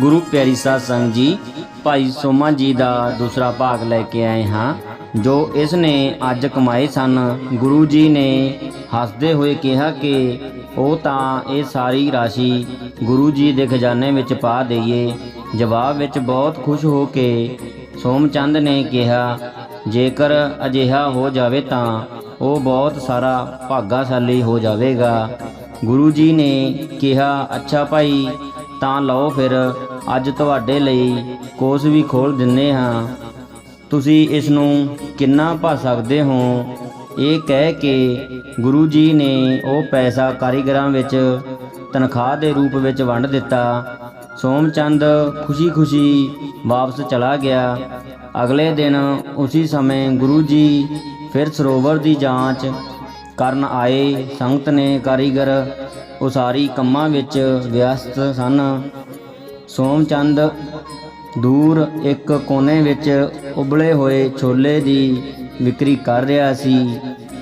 ਗੁਰੂ ਪਿਆਰੀ ਸਾਧ ਸੰਗਤ ਜੀ, ਭਾਈ ਸੋਮਾ ਜੀ ਦਾ ਦੂਸਰਾ ਭਾਗ ਲੈ ਕੇ ਆਏ ਹਾਂ, ਜੋ ਇਸ ਨੇ ਅੱਜ ਕਮਾਏ ਸਨ। ਗੁਰੂ ਜੀ ਨੇ ਹੱਸਦੇ ਹੋਏ ਕਿਹਾ ਕਿ ਉਹ ਤਾਂ ਇਹ ਸਾਰੀ ਰਾਸ਼ੀ ਗੁਰੂ ਜੀ ਦੇ ਖਜ਼ਾਨੇ ਵਿੱਚ ਪਾ ਦਈਏ। ਜਵਾਬ ਵਿੱਚ ਬਹੁਤ ਖੁਸ਼ ਹੋ ਕੇ ਸੋਮਚੰਦ ਨੇ ਕਿਹਾ, ਜੇਕਰ ਅਜਿਹਾ ਹੋ ਜਾਵੇ ਤਾਂ ਉਹ ਬਹੁਤ ਸਾਰਾ ਭਾਗਾਸ਼ਾਲੀ ਹੋ ਜਾਵੇਗਾ। ਗੁਰੂ ਜੀ ਨੇ ਕਿਹਾ, ਅੱਛਾ ਭਾਈ ਤਾਂ ਲਓ ਫਿਰ, ਅੱਜ ਤੁਹਾਡੇ ਲਈ ਕੋਸ ਵੀ ਖੋਲ ਦਿੰਨੇ ਹਾਂ। ਤੁਸੀਂ ਇਸ ਨੂੰ ਕਿੰਨਾ ਭਾ ਸਕਦੇ ਹੋ? ਇਹ ਕਹਿ ਕੇ ਗੁਰੂ ਜੀ ਨੇ ਉਹ ਪੈਸਾ ਕਾਰੀਗਰਾਂ ਵਿੱਚ ਤਨਖਾਹ ਦੇ ਰੂਪ ਵਿੱਚ ਵੰਡ ਦਿੱਤਾ। ਸੋਮਚੰਦ ਖੁਸ਼ੀ-ਖੁਸ਼ੀ ਵਾਪਸ ਚਲਾ ਗਿਆ। ਅਗਲੇ ਦਿਨ ਉਸੇ ਸਮੇਂ ਗੁਰੂ ਜੀ ਫਿਰ ਸਰੋਵਰ ਦੀ ਜਾਂਚ ਕਰਨ ਆਏ ਸੰਗਤ ਨੇ ਕਾਰੀਗਰ ਉਸਾਰੀ ਕੰਮਾਂ ਵਿੱਚ ਵਿਅਸਤ ਸਨ। ਸੋਮਚੰਦ ਦੂਰ ਇੱਕ ਕੋਨੇ ਵਿੱਚ ਉਬਲੇ ਹੋਏ ਛੋਲੇ ਦੀ ਵਿਕਰੀ ਕਰ ਰਿਹਾ ਸੀ।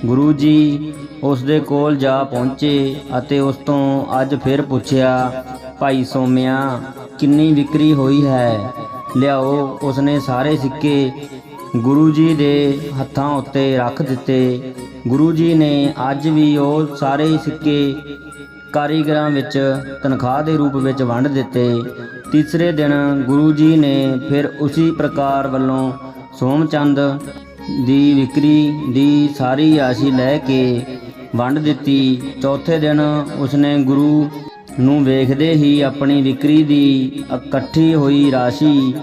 ਗੁਰੂ ਜੀ ਉਸ ਦੇ ਕੋਲ ਜਾ ਪਹੁੰਚੇ ਅਤੇ ਉਸ ਤੋਂ ਅੱਜ ਫਿਰ ਪੁੱਛਿਆ, ਭਾਈ ਸੋਮਿਆ, ਕਿੰਨੀ ਵਿਕਰੀ ਹੋਈ ਹੈ? ਲਿਆਓ। ਉਸਨੇ ਸਾਰੇ ਸਿੱਕੇ ਗੁਰੂ ਜੀ ਦੇ ਹੱਥਾਂ ਉੱਤੇ ਰੱਖ ਦਿੱਤੇ। ਗੁਰੂ ਜੀ ਨੇ ਅੱਜ ਵੀ ਉਹ ਸਾਰੇ ਸਿੱਕੇ ਕਾਰੀਗਰਾਂ ਵਿੱਚ ਤਨਖਾਹ ਦੇ ਰੂਪ ਵਿੱਚ ਵੰਡ ਦਿੱਤੇ। ਤੀਸਰੇ ਦਿਨ ਗੁਰੂ ਜੀ ਨੇ ਫਿਰ ਉਸੇ ਪ੍ਰਕਾਰ ਵੱਲੋਂ ਸੋਮਚੰਦ ਦੀ ਵਿਕਰੀ ਦੀ ਸਾਰੀ ਰਾਸ਼ੀ ਲੈ ਕੇ ਵੰਡ ਦਿੱਤੀ। ਚੌਥੇ ਦਿਨ ਉਸਨੇ ਗੁਰੂ ਨੂੰ ਵੇਖਦੇ ਹੀ ਆਪਣੀ ਵਿਕਰੀ ਦੀ ਇਕੱਠੀ ਹੋਈ ਰਾਸ਼ੀ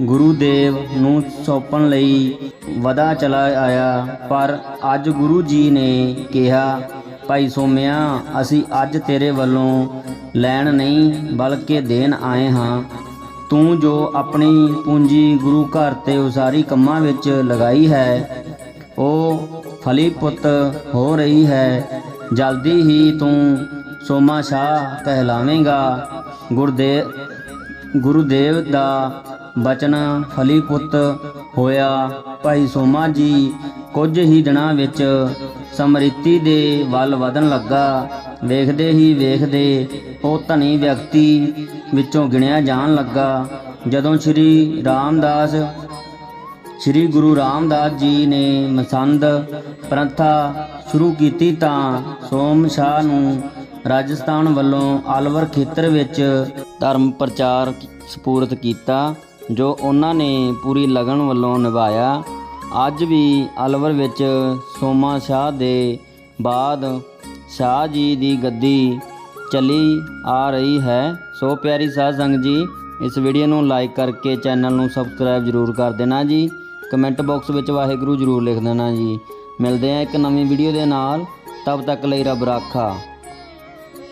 ਗੁਰੂਦੇਵ ਨੂੰ ਸੌਂਪਣ ਲਈ ਵਦਾ ਚਲਾ ਆਇਆ, ਪਰ ਅੱਜ ਗੁਰੂ ਜੀ ਨੇ ਕਿਹਾ, ਭਾਈ ਸੋਮਿਆ, ਅਸੀਂ ਅੱਜ ਤੇਰੇ ਵੱਲੋਂ ਲੈਣ ਨਹੀਂ, ਬਲਕਿ ਦੇਣ ਆਏ ਹਾਂ। ਤੂੰ ਜੋ ਆਪਣੀ ਪੂੰਜੀ ਗੁਰੂ ਘਰ ਤੇ ਉਸਾਰੀ ਕੰਮਾਂ ਵਿੱਚ ਲਗਾਈ ਹੈ, ਉਹ ਫਲੀਪੁੱਤ ਹੋ ਰਹੀ ਹੈ। ਜਲਦੀ ਹੀ ਤੂੰ ਸੋਮਾ ਸ਼ਾਹ ਕਹਿਲਾਵੇਂਗਾ। ਗੁਰਦੇਵ ਗੁਰੂਦੇਵ ਦਾ ਬਚਨ ਫਲੀਪੁੱਤ ਹੋਇਆ, ਭਾਈ ਸੋਮਾ ਜੀ, ਕੁਝ ਹੀ ਦਿਨਾਂ ਵਿੱਚ ਸਮ੍ਰਿਤੀ ਦੇ ਵੱਲ ਵਧਣ ਲੱਗਾ। ਵੇਖਦੇ ਹੀ ਵੇਖਦੇ ਉਹ ਧਨੀ ਵਿਅਕਤੀ ਵਿੱਚੋਂ ਗਿਣਿਆ ਜਾਣ ਲੱਗਾ। ਜਦੋਂ ਸ੍ਰੀ ਰਾਮਦਾਸ, ਸ੍ਰੀ ਗੁਰੂ ਰਾਮਦਾਸ ਜੀ ਨੇ ਮਸੰਦ ਪ੍ਰਥਾ ਸ਼ੁਰੂ ਕੀਤੀ ਤਾਂ ਸੋਮ ਸ਼ਾਹ ਨੂੰ ਰਾਜਸਥਾਨ ਵੱਲੋਂ ਅਲਵਰ ਖੇਤਰ ਵਿੱਚ ਧਰਮ ਪ੍ਰਚਾਰ ਸਪੂਰਤ ਕੀਤਾ। ਜੋ ਉਹਨਾਂ ਨੇ ਪੂਰੀ ਲਗਨ ਵੱਲੋਂ ਨਿਭਾਇਆ। ਅੱਜ ਵੀ ਅਲਵਰ ਵਿੱਚ ਸੋਮਾ ਸ਼ਾਹ ਦੇ ਬਾਅਦ ਸ਼ਾਹ ਜੀ ਦੀ ਗੱਦੀ ਚਲੀ ਆ ਰਹੀ ਹੈ। ਸੋ ਪਿਆਰੀ ਸਾਧ ਸੰਗਤ ਜੀ, ਇਸ ਵੀਡੀਓ ਨੂੰ ਲਾਈਕ ਕਰਕੇ ਚੈਨਲ ਨੂੰ ਸਬਸਕ੍ਰਾਈਬ ਜ਼ਰੂਰ ਕਰ ਦੇਣਾ ਜੀ। ਕਮੈਂਟ ਬਾਕਸ ਵਿੱਚ ਵਾਹਿਗੁਰੂ ਜ਼ਰੂਰ ਲਿਖ ਦੇਣਾ ਜੀ। ਮਿਲਦੇ ਹਾਂ ਇੱਕ ਨਵੀਂ ਵੀਡੀਓ ਦੇ ਨਾਲ। ਤਬ ਤੱਕ ਲਈ ਰੱਬ ਰਾਖਾ।